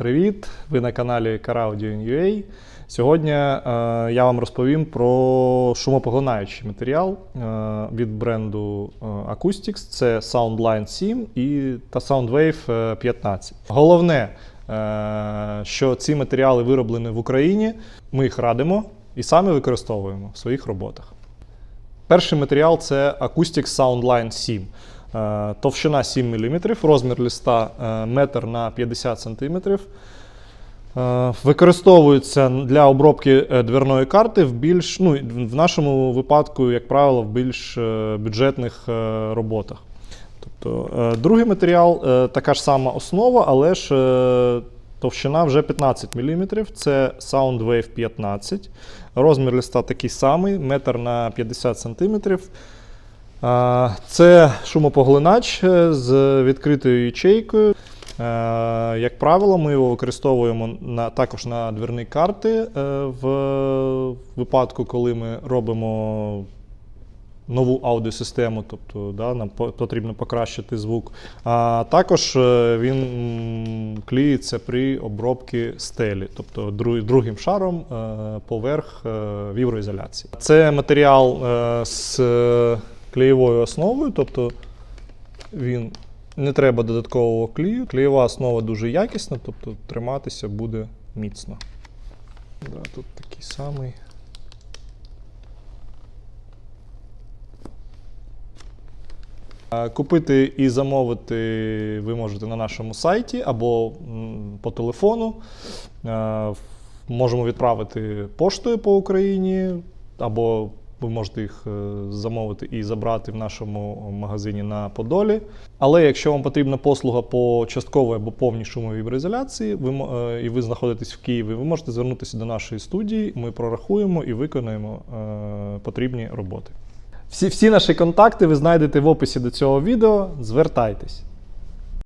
Привіт! Ви на каналі CarAudio.ua. Сьогодні е, я вам розповім про шумопоглинаючий матеріал е, від бренду е, Acoustics. Це Soundline 7 і та Soundwave е, 15. Головне, е, що ці матеріали вироблені в Україні, ми їх радимо і саме використовуємо в своїх роботах. Перший матеріал це Acoustics Soundline 7. Е, Товщина 7 мм, розмір листа е, метр на 50 см. Е, Використовується для обробки е, дверної карти в більш, ну, в нашому випадку, як правило, в більш е, бюджетних е, роботах. Тобто, е, другий матеріал е, така ж сама основа, але ж е, товщина вже 15 мм. Це Soundwave 15. Розмір листа такий самий, метр на 50 см. Це шумопоглинач е, з відкритою ячейкою. Е, Як правило, ми його використовуємо на, також на дверні карти е, в випадку, коли ми робимо нову аудіосистему, тобто да, нам потрібно покращити звук. А також він м, клеїться при обробці стелі, тобто другим шаром поверх віброізоляції. Це матеріал з клеєвою основою, тобто він не треба додаткового клею. Клеєва основа дуже якісна, тобто триматися буде міцно. Да, тут такий самий. Купити і замовити ви можете на нашому сайті або по телефону. Можемо відправити поштою по Україні, або ви можете їх е, замовити і забрати в нашому магазині на Подолі. Але якщо вам потрібна послуга по частковій або повній шумовій віброізоляції, ви, е, і ви знаходитесь в Києві, ви можете звернутися до нашої студії. Ми прорахуємо і виконаємо е, потрібні роботи. Всі, всі наші контакти ви знайдете в описі до цього відео. Звертайтесь.